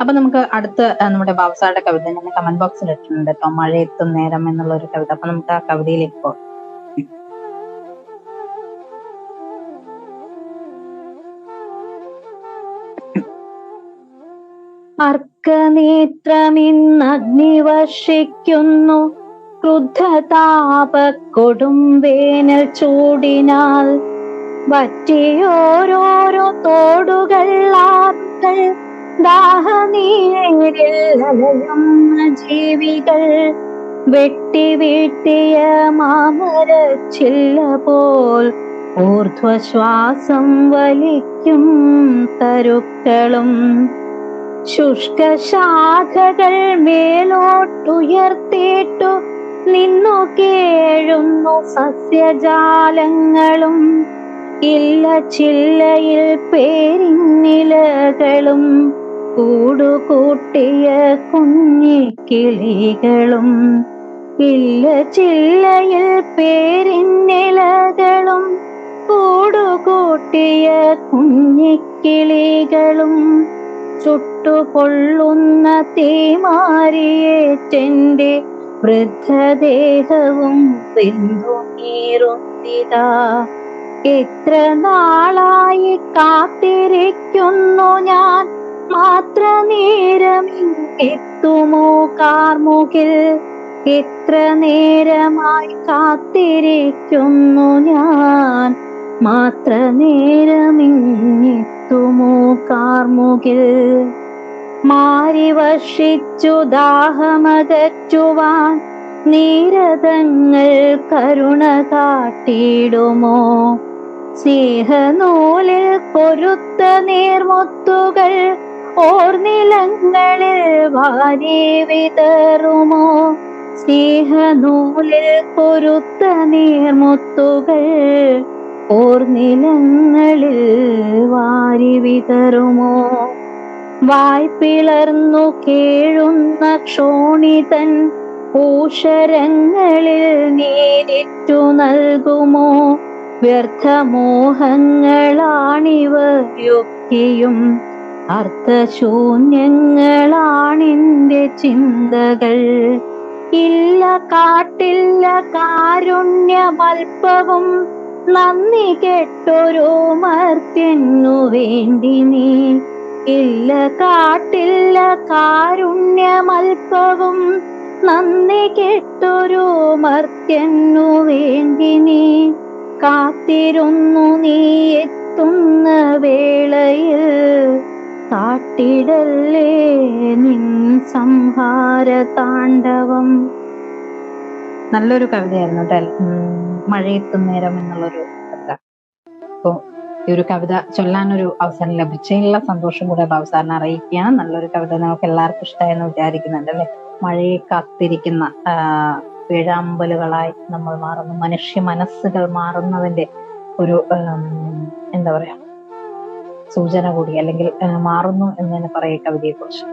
അപ്പൊ നമുക്ക് അടുത്ത നമ്മുടെ ബാബുസാറുടെ കവിത ഞാൻ കമന്റ് ബോക്സിൽ ഇട്ടിട്ടുണ്ട് കേട്ടോ എത്തും നേരം എന്നുള്ള ഒരു കവിത. അപ്പൊ നമുക്ക് ആ കവിതയിലേക്ക് പോകാം. അർക്കനേത്രമിന്നഗ്നി വർഷിക്കുന്നു. ക്രുദ്ധതാപ കൊടും വേനൽ ചൂടിനാൽ. വറ്റിയോരോരോ തോടുകൾ ദാഹനീരിൽ ജീവികൾ വെട്ടി വീട്ടിയ മാമരച്ചില്ല പോൽ ഊർധ്വശ്വാസം വലിക്കും തരുക്കളും. ശുഷ്കശാഖകൾ മേലോട്ടുയർത്തിയിട്ടു നിന്നു കേഴുന്നു സസ്യജാലങ്ങളും. ഇല്ല ചില്ലയിൽ പേരിന്നിലകളും കൂടുകൂട്ടിയ കുഞ്ഞി കിളികളും ഇല്ല ചില്ലയിൽ പേരിന്നിലകളും കൂടുകൂട്ടിയ കുഞ്ഞിക്കിളികളും ചുട്ടുകൊള്ളുന്ന തീമാരിയേറ്റെന്റെ വൃദ്ധദേഹവും വെന്തുനീറുന്നിതാ എത്ര നാളായി കാത്തിരിക്കുന്നു ഞാൻ? മാത്ര നേരം എത്തുമോ കാർമുകിൽ? എത്ര നേരമായി കാത്തിരിക്കുന്നു ഞാൻ. മാത്ര നേരമിങ്ങെത്തുമോ കാർമുകിൽ? മാറി വർഷിച്ചു ദാഹമകറ്റുവാൻ നീരതങ്ങൾ കരുണ കാട്ടിടുമോ? സ്നേഹനൂലിൽ കൊരുത്ത നീർമുത്തുകൾ ഓർനിലങ്ങളിൽ വാരി വിതറുമോ? സ്നേഹനൂലിൽ പൊരുത്ത നീർമുത്തുകൾ ഓർനിലങ്ങളിൽ വാരി വിതറുമോ? വായ്പിളർന്നു കേഴുന്ന ക്ഷോണിതൻ പൂഷരങ്ങളിൽ നേരിറ്റു നൽകുമോ? വ്യർത്ഥമോഹങ്ങളാണിവയൊക്കെയും അർത്ഥശൂന്യങ്ങളാണിന്റെ ചിന്തകൾ. ഇല്ല കാട്ടില്ല കാരുണ്യമൽപ്പവും നന്ദി കെട്ടൊരു മർത്യന്നു വേണ്ടി നീ. ഇല്ല കാട്ടില്ല കാരുണ്യമൽപ്പവും നന്ദി കെട്ടൊരു മർത്യനു വേണ്ടി നീ. കാത്തിരുന്നു നീ എത്തുന്ന വേളയിൽ കാട്ടിടല്ലേ നിൻ സംഹാര താണ്ഡവം. നല്ലൊരു കവിതയായിരുന്നു കേട്ടോ മഴയെത്തും നേരം എന്നുള്ളൊരു കവിത അപ്പോ ഈ ഒരു കവിത ചൊല്ലാനൊരു അവസരം ലഭിച്ചതിലുള്ള സന്തോഷം കൂടെ ബാബുസാറിനെ അറിയിക്കുകയാണ്. നല്ലൊരു കവിത നമുക്ക് എല്ലാവർക്കും ഇഷ്ടമായെന്ന് വിചാരിക്കുന്നുണ്ട് അല്ലെ? മഴയെ കാത്തിരിക്കുന്ന പിഴാമ്പലുകളായി നമ്മൾ മാറുന്നു. മനുഷ്യ മനസ്സുകൾ മാറുന്നതിന്റെ ഒരു എന്താ പറയാ സൂചന കൂടി അല്ലെങ്കിൽ മാറുന്നു എന്ന് തന്നെ പറയും കവിതയെ കുറിച്ച്